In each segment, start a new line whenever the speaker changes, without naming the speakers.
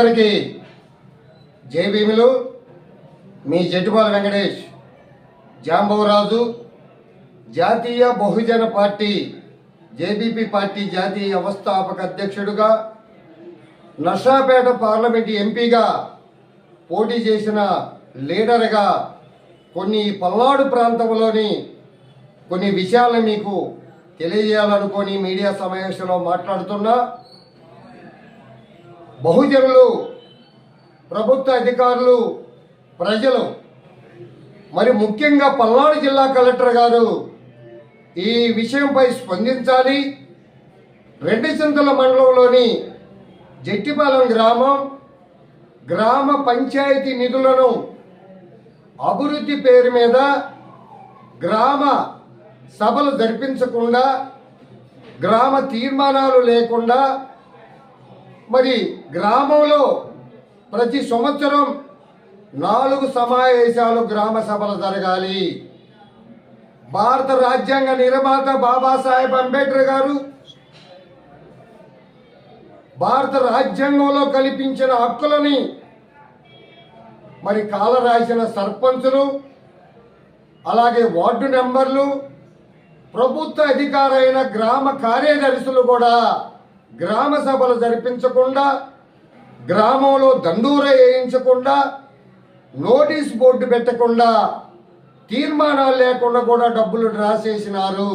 అందరికీ జై భీములు. మీ జట్టుపాల వెంకటేష్ జాంబవరాజు జాతీయ బహుజన పార్టీ జేబీపీ పార్టీ జాతీయ వ్యవస్థాపక అధ్యక్షుడుగా నర్సాపేట పార్లమెంటు ఎంపీగా పోటీ చేసిన లీడర్గా కొన్ని పల్నాడు ప్రాంతంలోని కొన్ని విషయాలను మీకు తెలియజేయాలనుకొని మీడియా సమావేశంలో మాట్లాడుతున్నా. బహుజనులు ప్రభుత్వ అధికారులు ప్రజలు మరి ముఖ్యంగా పల్నాడు జిల్లా కలెక్టర్ గారు ఈ విషయంపై స్పందించాలి. రెండు చింతల మండలంలోని జట్టిపాలెం గ్రామం గ్రామ పంచాయతీ నిధులను అభివృద్ధి పేరు మీద గ్రామ సభలు జరిపించకుండా గ్రామ తీర్మానాలు లేకుండా మరి గ్రామంలో ప్రతి సంవత్సరం నాలుగు సమావేశాలు గ్రామ సభలు జరగాలి. భారత రాజ్యాంగ నిర్మాత బాబాసాహెబ్ అంబేద్కర్ గారు భారత రాజ్యాంగంలో కల్పించిన హక్కులని మరి కాల రాసిన సర్పంచులు అలాగే వార్డు నెంబర్లు ప్రభుత్వ అధికారైన గ్రామ కార్యదర్శులు కూడా గ్రామ సభలు జరిపించకుండా గ్రామంలో దండూర వేయించకుండా నోటీస్ బోర్డు పెట్టకుండా తీర్మానాలు లేకుండా కూడా డబ్బులు డ్రా చేసినారు.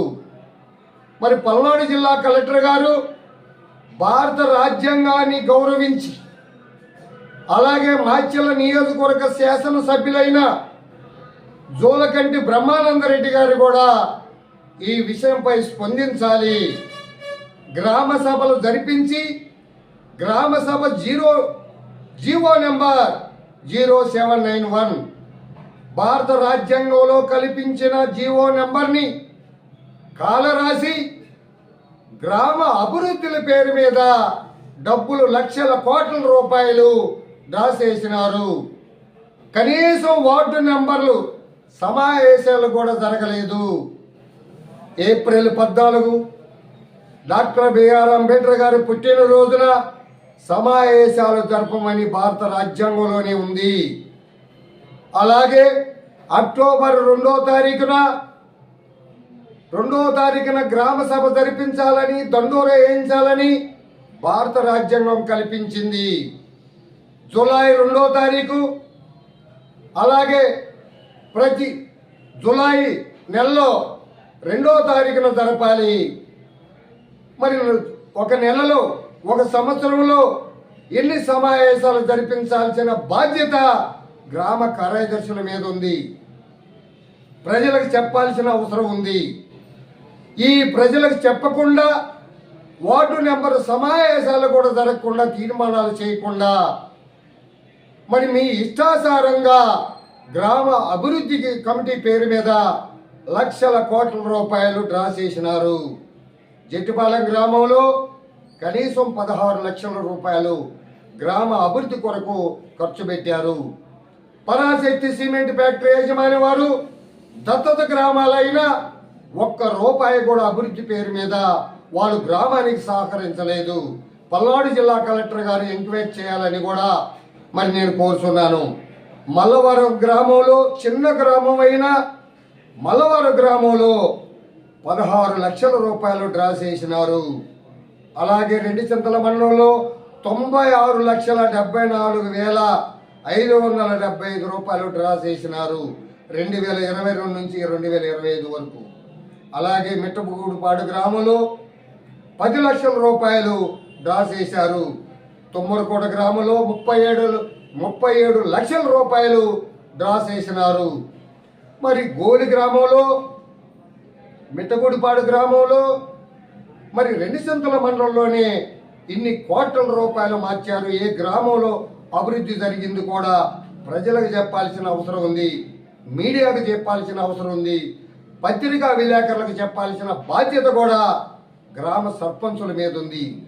మరి పల్నాడు జిల్లా కలెక్టర్ గారు భారత రాజ్యాంగాన్ని గౌరవించి అలాగే మాచెల్ల నియోజకవర్గ శాసనసభ్యులైన జోలకంటి బ్రహ్మానందరెడ్డి గారు కూడా ఈ విషయంపై స్పందించాలి. గ్రామ సభలు జరిపించి గ్రామ సభ zero GO number zero seven nine one భారత రాజ్యాంగంలో కల్పించిన జీవో నెంబర్ని కాలరాసి గ్రామ అభివృద్ధుల పేరు మీద డబ్బులు లక్షల కోట్ల రూపాయలు దాసేసినారు కనీసం వార్డు నెంబర్లు సమావేశాలు కూడా జరగలేదు. ఏప్రిల్ పద్నాలుగు డాక్టర్ బిఆర్ అంబేద్కర్ గారి పుట్టినరోజున సమావేశాలు జరపమని భారత రాజ్యాంగంలోనే ఉంది. అలాగే అక్టోబర్ రెండో తారీఖున రెండో తారీఖున గ్రామ సభ జరిపించాలని దండోర వేయించాలని భారత రాజ్యాంగం కల్పించింది. జూలై రెండో తారీఖు అలాగే ప్రతి జూలై నెలలో రెండో తారీఖున జరపాలి. మరి ఒక నెలలో ఒక సంవత్సరంలో ఎన్ని సమావేశాలు జరిపించాల్సిన బాధ్యత గ్రామ కార్యదర్శుల మీద ఉంది. ప్రజలకు చెప్పాల్సిన అవసరం ఉంది. ఈ ప్రజలకు చెప్పకుండా వార్డు నెంబర్ సమావేశాలు కూడా జరగకుండా తీర్మానాలు చేయకుండా మరి మీ ఇష్టాసారంగా గ్రామ అభివృద్ధికి కమిటీ పేరు మీద లక్షల కోట్ల రూపాయలు డ్రా చేసినారు. జట్టిపాలెం గ్రామంలో కనీసం పదహారు లక్షల రూపాయలు గ్రామ అభివృద్ధి కొరకు ఖర్చు పెట్టారు. పరాశక్తి సిమెంట్ ఫ్యాక్టరీ యజమాని వారు దత్తత గ్రామాలైన ఒక్క రూపాయి కూడా అభివృద్ధి పేరు మీద వాళ్ళు గ్రామానికి సహకరించలేదు. పల్నాడు జిల్లా కలెక్టర్ గారు ఎంక్వైరీ చేయాలని కూడా మరి నేను కోరుతున్నాను మల్లవరం గ్రామంలో చిన్న గ్రామం అయినా మల్లవరం గ్రామంలో పదహారు లక్షల రూపాయలు డ్రా చేసినారు. అలాగే రెండు చింతల మండలంలో తొంభై ఆరు లక్షల డెబ్బై నాలుగు వేల ఐదు వందల డెబ్బై ఐదు రూపాయలు డ్రా చేసినారు. రెండు వేల ఇరవై రెండు నుంచి రెండు వేల ఇరవై ఐదు వరకు. అలాగే మిట్టపుగూడుపాడు గ్రామంలో పది లక్షల రూపాయలు డ్రా చేశారు. తుమ్మరకోట గ్రామంలో ముప్పై ఏడు ముప్పై ఏడు లక్షల రూపాయలు డ్రా చేసినారు. మరి గోలి గ్రామంలో మితగూడిపాడు గ్రామంలో మరి రెండు సంతుల మండలంలోనే ఇన్ని కోట్ల రూపాయలు మార్చారు. ఏ గ్రామంలో అభివృద్ధి జరిగింది కూడా ప్రజలకు చెప్పాల్సిన అవసరం ఉంది. మీడియాకు చెప్పాల్సిన అవసరం ఉంది. పత్రికా విలేకరులకు చెప్పాల్సిన బాధ్యత కూడా గ్రామ సర్పంచుల మీద ఉంది.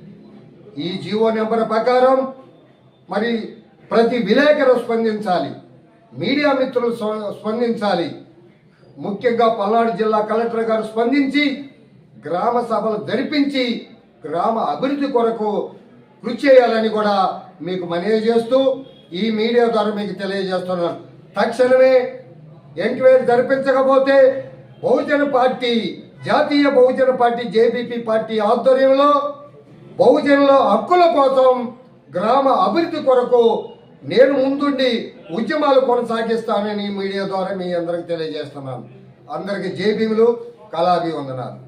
ఈ జీవో నెంబర్ ప్రకారం మరి ప్రతి విలేకరు స్పందించాలి. మీడియా మిత్రులు స్పందించాలి. ముఖ్యంగా పల్నాడు జిల్లా కలెక్టర్ గారు స్పందించి గ్రామ సభలు జరిపించి గ్రామ అభివృద్ధి కొరకు కృషి చేయాలని కూడా మీకు మనవి చేస్తూ ఈ మీడియా ద్వారా మీకు తెలియజేస్తున్నాను. తక్షణమే ఎంక్వైరీ జరిపించకపోతే బహుజన పార్టీ జాతీయ బహుజన పార్టీ జేబీపీ పార్టీ ఆధ్వర్యంలో బహుజనుల హక్కుల కోసం గ్రామ అభివృద్ధి కొరకు నేను ముందుండి ఉద్యమాలు కొనసాగిస్తానని మీడియా ద్వారా మీ అందరికి తెలియజేస్తున్నాను. అందరికి జేబీములు కళాభివందనాలు.